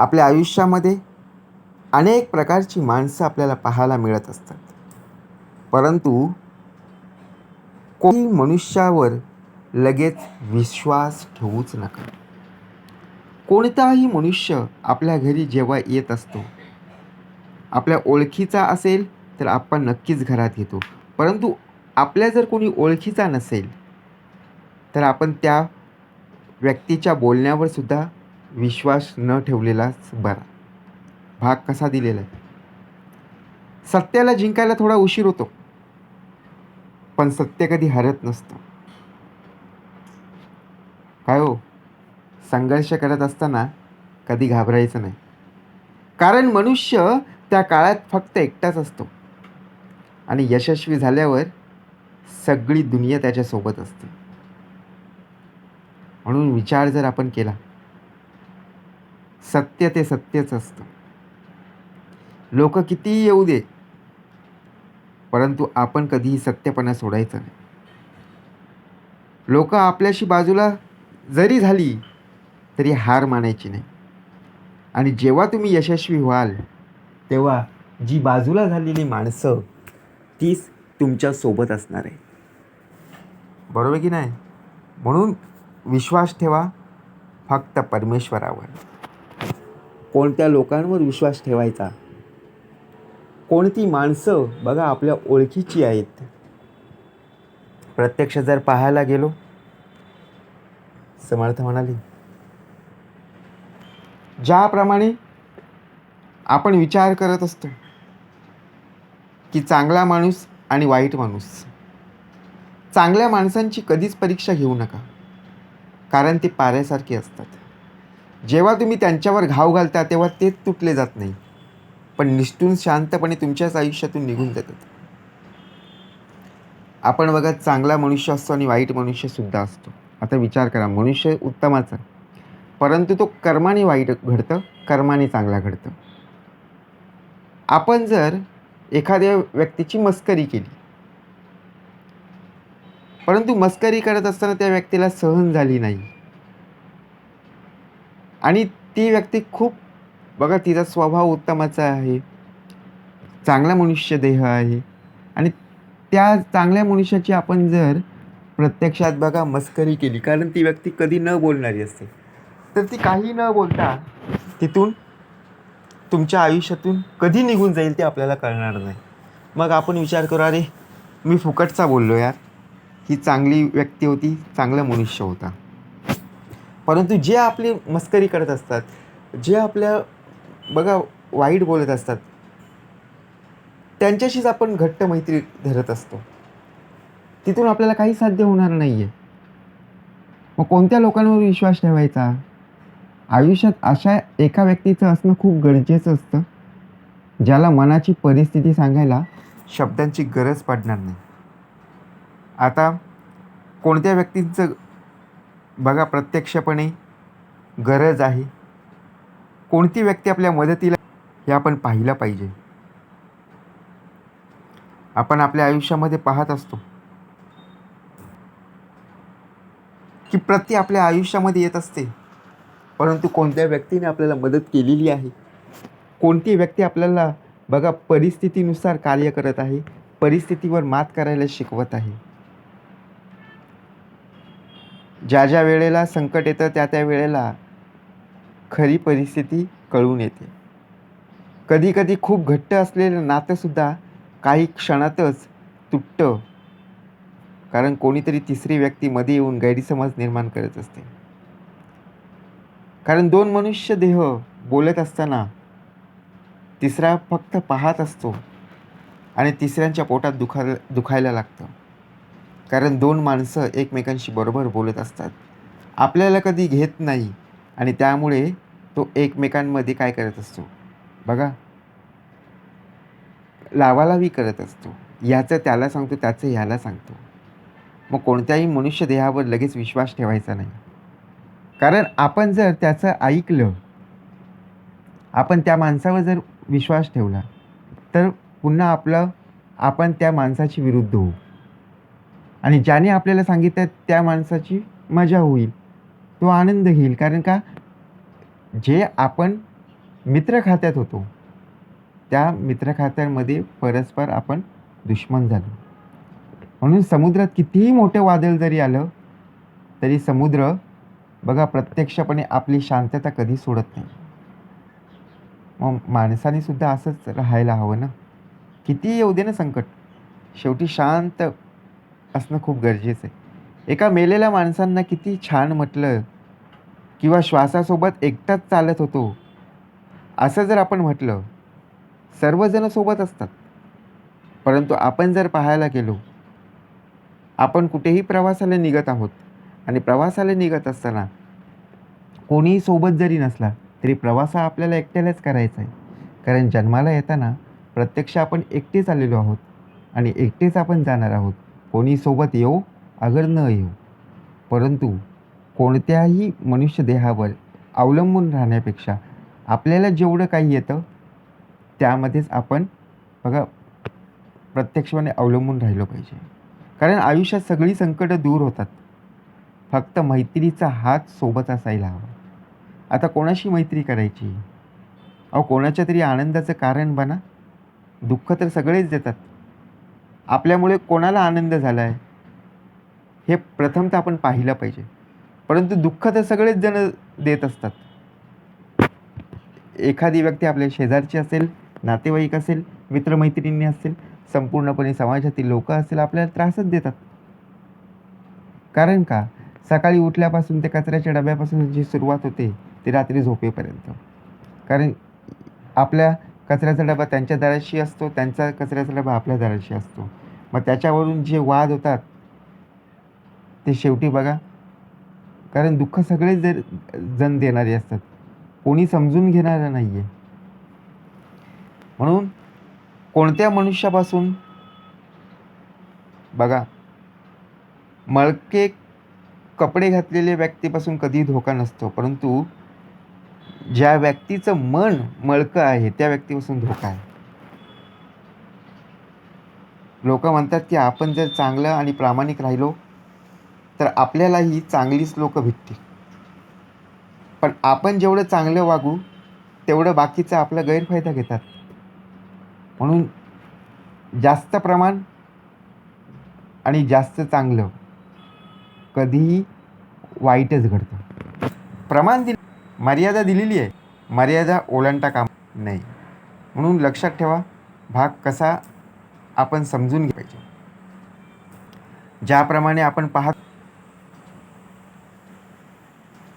आपल्या आयुष्यामध्ये अनेक प्रकारची माणसं आपल्याला पाहायला मिळत असतात. परंतु कोणी मनुष्यावर लगेच विश्वास ठेवूच नका. कोणताही मनुष्य आपल्या घरी जेव्हा येत असतो आपल्या ओळखीचा असेल तर आपण नक्कीच घरात घेतो परंतु आपल्या जर कोणी ओळखीचा नसेल तर आपण त्या व्यक्तीच्या बोलण्यावर सुद्धा विश्वास न ठेवलेलाच बरा. भाग कसा दिलेला आहे? सत्याला जिंकायला थोडा उशीर होतो. पण सत्य कधी हरत नसतं. काय हो? संघर्ष करत असताना कधी घाबरायचं नाही. कारण मनुष्य त्या काळात फक्त एकटाच असतो. आणि यशस्वी झाल्यावर सगळी दुनिया त्याच्यासोबत असते. म्हणून विचार जर आपण केला सत्य ते सत्यच असतं. लोक कितीही येऊ दे परंतु आपण कधीही सत्यपणा सोडायचं नाही. लोक आपल्याशी बाजूला जरी झाली तरी हार मानायची नाही. आणि जेव्हा तुम्ही यशस्वी व्हाल तेव्हा जी बाजूला झालेली माणसं तीच तुमच्यासोबत असणार आहे बरोबर की नाही? म्हणून विश्वास ठेवा फक्त परमेश्वरावर. कोणत्या लोकांवर विश्वास ठेवायचा? कोणती माणसं बघा आपल्या ओळखीची आहेत? प्रत्यक्ष जर पाहायला गेलो समर्थ म्हणाली ज्याप्रमाणे आपण विचार करत असतो की चांगला माणूस आणि वाईट माणूस. चांगल्या माणसांची कधीच परीक्षा घेऊ नका कारण ते पाऱ्यासारखे असतात. जेव्हा तुम्ही त्यांच्यावर घाव घालता तेव्हा ते तुटले जात नाही. पण निष्ठून शांतपणे तुमच्याच आयुष्यातून निघून जातात. आपण बघा चांगला मनुष्य असतो आणि वाईट मनुष्यसुद्धा असतो. आता विचार करा मनुष्य उत्तमाचा परंतु तो कर्माने वाईट घडतं कर्माने चांगला घडतं. आपण जर एखाद्या व्यक्तीची मस्करी केली परंतु मस्करी करत असताना त्या व्यक्तीला सहन झाली नाही आणि ती व्यक्ती खूप बघा तिचा स्वभाव उत्तमाचा आहे. चांगला मनुष्य देह आहे. आणि त्या चांगल्या मनुष्याची आपण जर प्रत्यक्षात बघा मस्करी केली कारण ती व्यक्ती कधी न बोलणारी असते. तर ती काही न बोलता तिथून तुमच्या आयुष्यातून कधी निघून जाईल ते आपल्याला कळणार नाही. मग आपण विचार करू अरे मी फुकटचा बोललो यार. ही चांगली व्यक्ती होती चांगला मनुष्य होता. परंतु जे आपली मस्करी करत असतात जे आपल्या बघा वाईट बोलत असतात त्यांच्याशीच आपण घट्ट मैत्री धरत असतो. तिथून आपल्याला काही साध्य होणार नाही आहे मग कोणत्या लोकांवर विश्वास ठेवायचा? आयुष्यात अशा एका व्यक्तीचं असणं खूप गरजेचं असतं ज्याला मनाची परिस्थिती सांगायला शब्दांची गरज पडणार नाही. आता कोणत्या व्यक्तींचं बघा प्रत्यक्षपणे गरज आहे. कोणती व्यक्ती आपल्या मदतीला हे आपण पाहिलं पाहिजे. आपण आपल्या आयुष्यामध्ये पाहत असतो. की प्रति आपल्या आयुष्यामध्ये येत असते. परंतु कोणत्या व्यक्तीने आपल्याला मदत केलेली आहे? कोणती व्यक्ती आपल्याला बघा परिस्थितीनुसार कार्य करत आहे परिस्थितीवर मात करायला शिकवत आहे? ज्या ज्या वेळेला संकट येतं त्या त्या वेळेला खरी परिस्थिती कळून येते. कधीकधी खूप घट्ट असलेलं नातंसुद्धा काही क्षणातच तुटतं. कारण कोणीतरी तिसरी व्यक्ती मध्ये येऊन गैरसमज निर्माण करत असते. कारण दोन मनुष्य देह बोलत असताना तिसरा फक्त पाहत असतो आणि तिसऱ्यांच्या पोटात दुखा दुखायला लागतं. कारण दोन माणसं एकमेकांशी बरोबर बोलत असतात. आपल्याला कधी घेत नाही आणि त्यामुळे तो एकमेकांमध्ये काय करत असतो? बघा. लावालावी करत असतो. याचं त्याला सांगतो त्याचं ह्याला सांगतो. मग कोणत्याही मनुष्य देहावर लगेच विश्वास ठेवायचा नाही. कारण आपण जर त्याचं ऐकलं आपण त्या माणसावर जर विश्वास ठेवला तर पुन्हा आपलं आपण त्या माणसाची विरुद्ध होऊ. आणि ज्याने आपल्याला सांगितलं त्या माणसाची मजा होईल तो आनंद घेईल. कारण का? जे आपण मित्र खात्यात होतो त्या मित्र खात्यामध्ये परस्पर आपण दुश्मन झालो. म्हणून समुद्रात कितीही मोठं वादळ जरी आलं तरी समुद्र बघा प्रत्यक्षपणे आपली शांतता कधी सोडत नाही. मग माणसाने सुद्धा असंच राहायला हवं ना? किती येऊ दे ना संकट. शेवटी शांत असणं खूप गरजेचं आहे. एका मेलेल्या माणसांना किती छान म्हटलं किंवा श्वासासोबत एकटाच चालत होतो असं जर आपण म्हटलं सर्वजण सोबत असतात. परंतु आपण जर पाहायला गेलो आपण कुठेही प्रवासाला निघत आहोत आणि प्रवासाला निघत असताना कोणीही सोबत जरी नसला तरी प्रवास हा आपल्याला एकट्यालाच करायचा आहे. कारण जन्माला येताना प्रत्यक्ष आपण एकटेच आलेलो आहोत आणि एकटेच आपण जाणार आहोत. कोणी सोबत येऊ अगर न येऊ परंतु कोणत्याही मनुष्य देहावर अवलंबून राहण्यापेक्षा आपल्याला जेवढं काही येतं त्यामध्येच आपण बघा प्रत्यक्षपणे अवलंबून राहिलो पाहिजे. कारण आयुष्यात सगळी संकटं दूर होतात. फक्त मैत्रीचा हात सोबत असायला हवा. आता कोणाशी मैत्री करायची? अहो कोणाच्या तरी आनंदाचं कारण बना. दुःख तर सगळेच देतात. आपल्यामुळे कोणाला आनंद झाला आहे? हे प्रथमतः आपण पाहिलं पाहिजे. परंतु दुःख तर सगळेच जण देत असतात. एखादी व्यक्ती आपल्या शेजारची असेल नातेवाईक असेल मित्रमैत्रिणी असेल संपूर्णपणे समाजातील लोक असेल आपल्याला त्रासच देतात. कारण का? सकाळी उठल्यापासून ते कचऱ्याच्या डब्यापासून जी सुरुवात होते ती रात्री झोपेपर्यंत. कारण आपल्या कचऱ्याचा डबा त्यांच्या दाराशी असतो त्यांचा कचऱ्याचा डबा आपल्या दाराशी असतो. मग त्याच्यावरून जे वाद होतात ते शेवटी बघा. कारण दुःख सगळेच जर जण देणारे असतात. कोणी समजून घेणारं नाही आहे म्हणून कोणत्या मनुष्यापासून बघा मळके कपडे घातलेल्या व्यक्तीपासून कधी धोका नसतो. परंतु ज्या व्यक्तीचं मन मळकं आहे त्या व्यक्तीपासून धोका आहे. लोक म्हणतात की आपण जर चांगलं आणि प्रामाणिक राहिलो तर आपल्यालाही चांगलीच लोक भेटतील. पण आपण जेवढं चांगलं वागू तेवढं बाकीचं आपला गैरफायदा घेतात. म्हणून जास्त प्रमाण आणि जास्त चांगलं कधीही वाईटच घडतं. प्रमाण दिलं मर्यादा दिलेली आहे. मर्यादा ओलांडता काम नाही. म्हणून लक्षात ठेवा भाग कसा आपण समजून घे पाहिजे. ज्याप्रमाणे आपण पाहत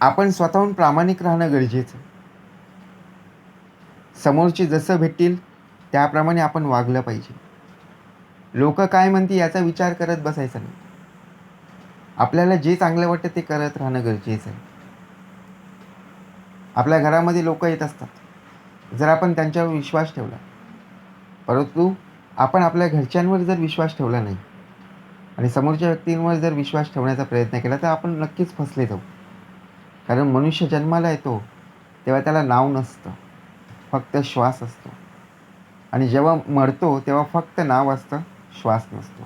आपण स्वतःहून प्रामाणिक राहणं गरजेचं. आहे. समोरचे जसं भेटतील त्याप्रमाणे आपण वागलं पाहिजे. लोक काय म्हणते याचा विचार करत बसायचा नाही. आपल्याला जे चांगलं वाटतं ते करत राहणं गरजेचं आहे. आपल्या घरामध्ये लोक येत असतात. जर आपण त्यांच्यावर विश्वास ठेवला परंतु आपण आपल्या घरच्यांवर जर विश्वास ठेवला नाही आणि समोरच्या व्यक्तींवर जर विश्वास ठेवण्याचा प्रयत्न केला तर आपण नक्कीच फसले जाऊ. कारण मनुष्य जन्माला येतो तेव्हा त्याला नाव नसतं. फक्त श्वास असतो. आणि जेव्हा मरतो तेव्हा फक्त नाव असतं श्वास नसतो.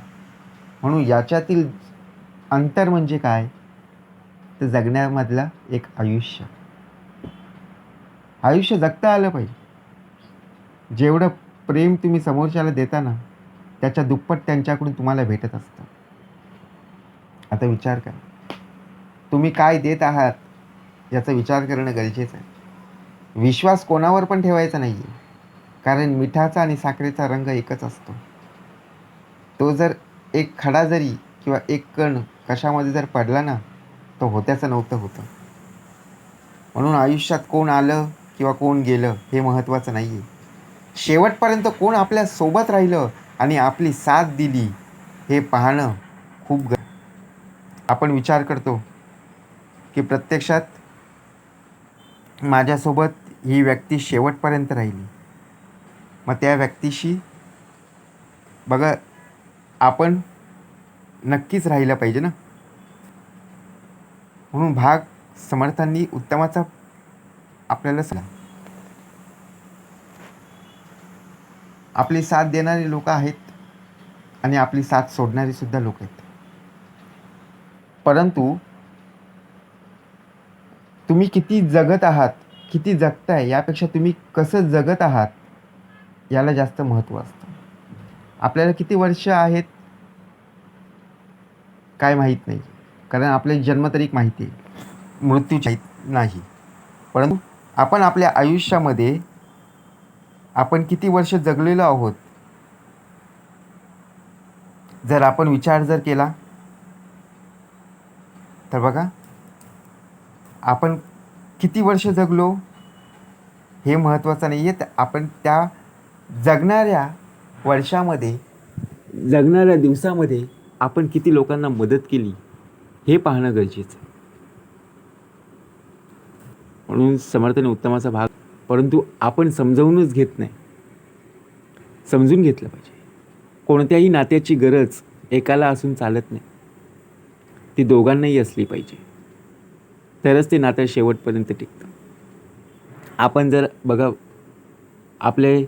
म्हणून याच्यातील अंतर म्हणजे काय? तर जगण्यामधला एक आयुष्य. आयुष्य जगता आलं पाहिजे. जेवढं प्रेम तुम्ही समोरच्याला देता ना त्याच्या दुप्पट त्यांच्याकडून तुम्हाला भेटत असतं. आता विचार करा. तुम्ही काय देत आहात याचा विचार करणं गरजेचं आहे. विश्वास कोणावर पण ठेवायचा नाही आहे कारण मिठाचा आणि साखरेचा रंग एकच असतो. तो जर एक खडा जरी किंवा एक कण कशामध्ये जर पडला ना तो होत्याचं नव्हतं होतं. म्हणून आयुष्यात कोण आलं किंवा कोण गेलं हे महत्त्वाचं नाही आहे शेवटपर्यंत कोण आपल्यासोबत राहिलं आणि आपली साथ दिली हे पाहणं खूप ग आपण विचार करतो की प्रत्यक्षात माझ्यासोबत ही व्यक्ती शेवटपर्यंत राहिली. मग त्या व्यक्तीशी बघा आपण नक्कीच राहिलं पाहिजे ना. म्हणून भाग समर्थांनी उत्तमाचा आपल्याला सांगा. आपली साथ देणारी लोक आहेत आणि आपली साथ सोडणारी सुद्धा लोक आहेत. परंतु तुम्ही किती जगत आहात किती जगताय यापेक्षा तुम्ही कसं जगत आहात याला जास्त महत्त्व असतं. आपल्याला किती वर्ष आहेत काय माहीत नाही. कारण आपले जन्मतारीख माहिती आहे. मृत्यूची नाही. परंतु आपण आपल्या आयुष्यामध्ये आपण किती वर्ष जगलेलो आहोत? जर आपण विचार जर केला तर बघा आपण किती वर्ष जगलो हे महत्त्वाचं नाही आहे तर आपण त्या जगणाऱ्या वर्षामध्ये जगणाऱ्या दिवसामध्ये आपण किती लोकांना मदत केली हे पाहणं गरजेचं आहे. म्हणून समर्थने उत्तमाचा भाग. परंतु आपण समजावूनच घेत नाही. समजून घेतलं पाहिजे. कोणत्याही नात्याची गरज एकाला असून चालत नाही. ती दोघांनाही असली पाहिजे. तरच ते नातं शेवटपर्यंत टिकतं. आपण जर बघा आपले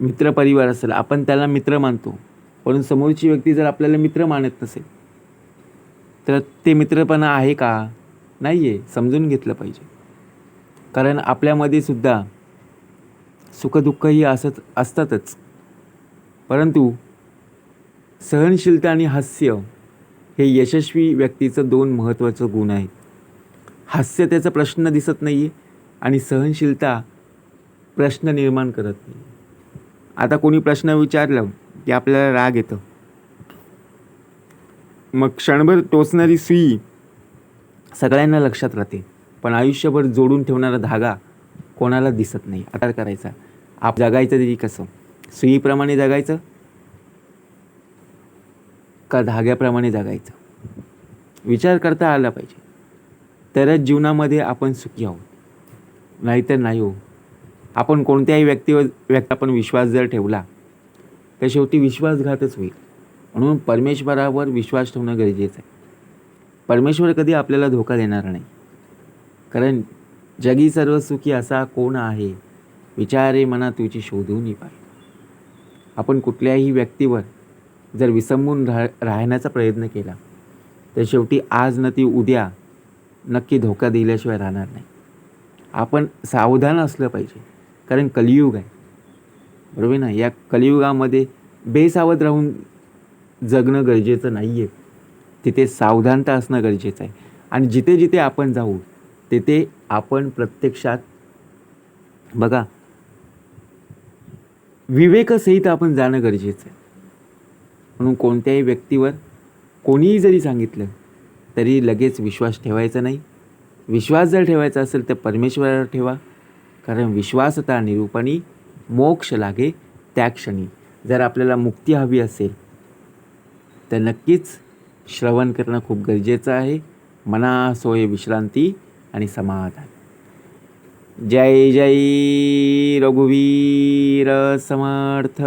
मित्रपरिवार असेल आपण त्याला मित्र मानतो. पण समोरची व्यक्ती जर आपल्याला मित्र मानत नसेल तर ते मित्रपणा आहे का? नाही आहे समजून घेतलं पाहिजे. कारण आपल्यामध्ये सुद्धा सुखदुःख ही असत असतातच. परंतु सहनशीलता आणि हास्य हे यशस्वी व्यक्तीचं दोन महत्त्वाचं गुण आहेत. हास्य त्याचा प्रश्न दिसत नाही आहे आणि सहनशीलता प्रश्न निर्माण करत नाही. आता कोणी प्रश्न विचारलं की आपल्याला राग येतं. मग क्षणभर टोचणारी सुई सगळ्यांना लक्षात राहते. पण आयुष्यभर जोडून ठेवणारा धागा कोणाला दिसत नाही. आता करायचा. आप जगायचं तरी कसं? सुईप्रमाणे जगायचं? का धाग्याप्रमाणे जगायचं? विचार करता आला पाहिजे. तरच जीवनामध्ये आपण सुखी आहोत. नाहीतर नाही हो. आपण कोणत्याही व्यक्तीवर व्यक्ती आपण विश्वास जर ठेवला तर शेवटी विश्वासघातच होईल. म्हणून परमेश्वरावर विश्वास ठेवणं गरजेचं आहे. परमेश्वर कधी आपल्याला धोका देणार नाही. कारण जगी सर्व सुखी असा कोण आहे? विचारे मना तुझी शोधून पाहिजे आपण कुठल्याही व्यक्तीवर जर विसंबून राह राहण्याचा प्रयत्न केला तर शेवटी आज न ती उद्या नक्की धोका दिल्याशिवाय राहणार नाही. आपण सावधान असलं पाहिजे कारण कलियुग आहे. बरोबर ना? या कलियुगामध्ये बेसावध राहून जगणं गरजेचं नाही आहे तिथे सावधानता असणं गरजेचं आहे. आणि जिथे जिथे आपण जाऊ तेथे आपण प्रत्यक्षात बघा. विवेकसहित आपण जाणं गरजेचं आहे. म्हणून कोणत्याही व्यक्तीवर कोणीही जरी सांगितलं तरी लगेच विश्वास ठेवायचा नाही. विश्वास जर ठेवायचा असेल तर परमेश्वरावर ठेवा. कारण विश्वासता निरूपणी मोक्ष लागे त्या क्षणी. जर आपल्याला मुक्ती हवी असेल तर नक्कीच श्रवण करणं खूप गरजेचं आहे. मना सोय विश्रांती आणि समाधान. जय जय रघुवीर समर्थ.